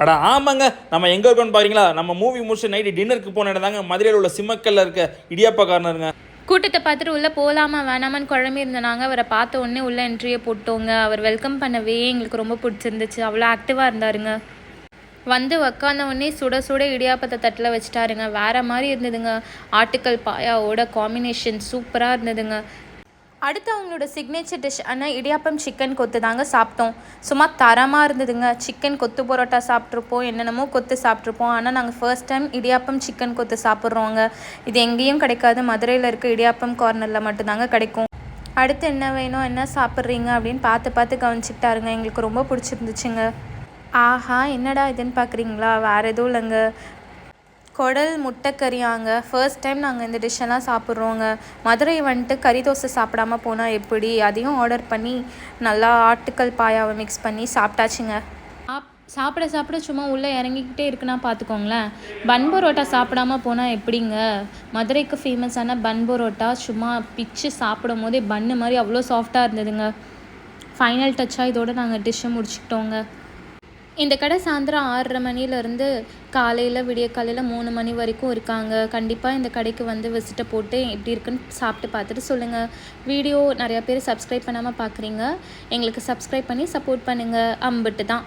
அடா ஆமாங்க. நம்ம எங்கே இருக்கோம்னு பாருங்களா நம்ம மூவி முடிச்சு நைட்டு டின்னருக்கு போன இடம் தாங்க. மதுரையில் உள்ள சிம்மக்கல்ல இருக்க இடியாப்பா கார்னருங்க கூட்டத்தை பார்த்துட்டு உள்ளே போகலாமா வேணாமான்னு குழம்பி இருந்தனாங்க அவரை பார்த்த உடனே உள்ள என்ட்ரியை போட்டோங்க. அவர் வெல்கம் பண்ணவே எங்களுக்கு ரொம்ப பிடிச்சிருந்துச்சு. அவ்வளோ ஆக்டிவாக இருந்தாருங்க. வந்து உக்காந்த உடனே சுட சுட இடியாப்பத்தை தட்டில் வச்சுட்டாருங்க. வேற மாதிரி இருந்ததுங்க. ஆட்டுக்கல் பாயாவோட காம்பினேஷன் சூப்பராக இருந்ததுங்க. அடுத்து அவங்களோட சிக்னேச்சர் டிஷ் ஆனால் இடியாப்பம் சிக்கன் கொத்து தாங்க சாப்பிட்டோம். சும்மா தரமாக இருந்ததுங்க. சிக்கன் கொத்து பரோட்டா சாப்பிட்ருப்போம் என்னென்னமோ கொத்து சாப்பிட்ருப்போம் ஆனால் நாங்கள் ஃபர்ஸ்ட் டைம் இடியாப்பம் சிக்கன் கொத்து சாப்பிட்றோங்க. இது எங்கேயும் கிடைக்காது. மதுரையில் இருக்க இடியாப்பம் கார்னரில் மட்டும்தாங்க கிடைக்கும். அடுத்து என்ன வேணும்? என்ன சாப்பிட்றீங்க? அப்படின்னு பார்த்து பார்த்து கவனிச்சுக்கிட்டாருங்க. எங்களுக்கு ரொம்ப பிடிச்சிருந்துச்சுங்க. ஆஹா என்னடா இதுன்னு பார்க்குறீங்களா? வேறு எதுவும் இல்லைங்க. குடல் முட்டைக்கறியாங்க. ஃபர்ஸ்ட் டைம் நாங்கள் இந்த டிஷ்ஷெல்லாம் சாப்பிட்றோங்க. மதுரை வந்துட்டு கறி தோசை சாப்பிடாம போனால் எப்படி? அதையும் ஆர்டர் பண்ணி நல்லா ஆட்டுக்கல் பாயாவை மிக்ஸ் பண்ணி சாப்பிட்டாச்சுங்க. சாப்பிட சாப்பிட சும்மா உள்ளே இறங்கிக்கிட்டே இருக்குன்னா பார்த்துக்கோங்களேன். பன் பரோட்டா சாப்பிடாம போனால் எப்படிங்க? மதுரைக்கு ஃபேமஸான பன் பரோட்டா சும்மா பிச்சு சாப்பிடும் போதே பன்னு மாதிரி அவ்வளோ சாஃப்டாக இருந்ததுங்க. ஃபைனல் டச்சாக இதோட நாங்கள் டிஷ்ஷை முடிச்சுக்கிட்டோங்க. இந்த கடை சாயந்தரம் ஆறரை மணிலேருந்து காலையில் விடிய காலையில் மூணு மணி வரைக்கும் இருக்காங்க. கண்டிப்பாக இந்த கடைக்கு வந்து விசிட்டை போட்டு எப்படி இருக்குன்னு சாப்பிட்டு பார்த்துட்டு சொல்லுங்கள் வீடியோ நிறையா பேர் சப்ஸ்கிரைப் பண்ணாமல் பார்க்குறீங்க. எங்களுக்கு சப்ஸ்கிரைப் பண்ணி சப்போர்ட் பண்ணுங்கள் அம்பிட்டு தான்.